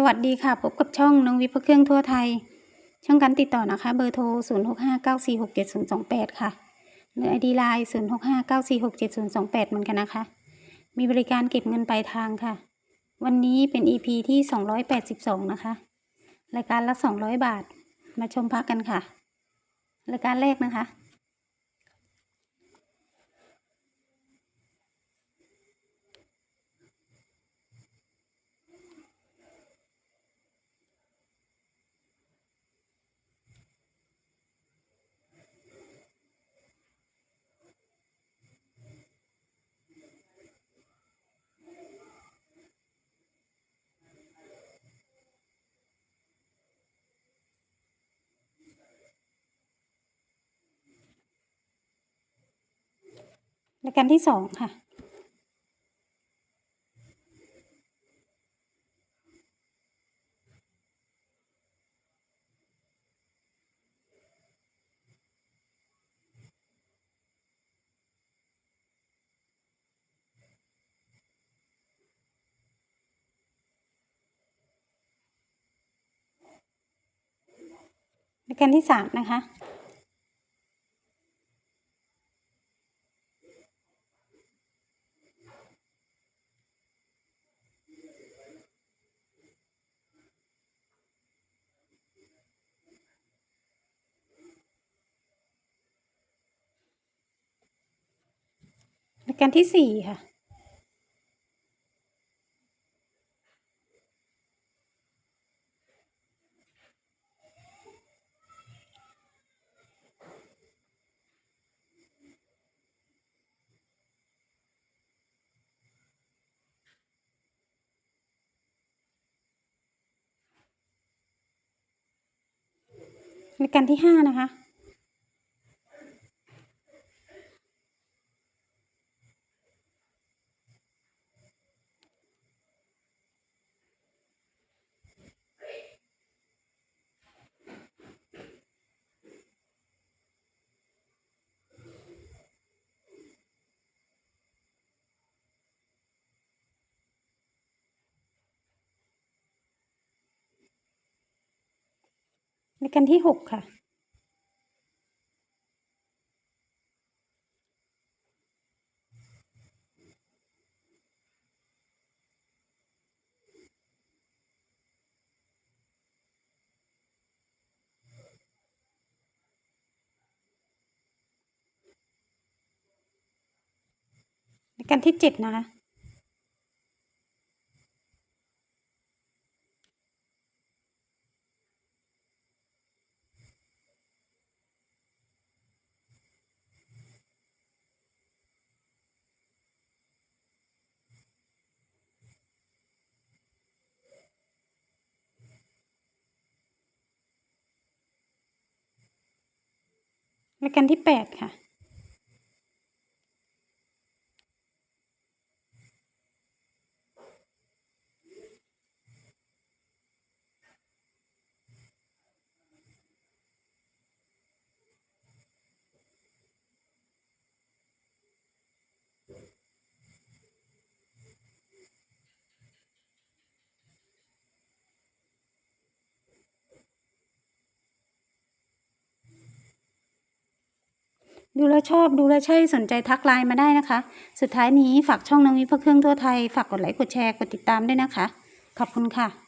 สวัสดีค่ะ พบกับช่องน้องวิพเครื่องทั่วไทย ช่องการติดต่อนะคะ เบอร์โทร 0659467028 ค่ะ หรือ ID Line 0659467028 เหมือนกันนะคะ มีบริการเก็บเงินปลายทางค่ะ วันนี้เป็น EP ที่ 282 นะคะ รายการละ 200 บาท มาชมพักกันค่ะ รายการแรกนะคะ รายการที่สองค่ะรายการที่สามนะคะ การที่สี่ค่ะรายการที่ห้านะคะ รายการที่หกค่ะรายการที่เจ็ดนะคะ รายการที่แปดค่ะ ดูแลวชอบดูแลวใช่สนใจทักไลน์มาได้นะคะ สุดท้ายนี้ฝากช่องน้องวิพเครื่องทั่วไทย ฝากกดไลค์กดแชร์กดติดตามด้วยนะคะ ขอบคุณค่ะ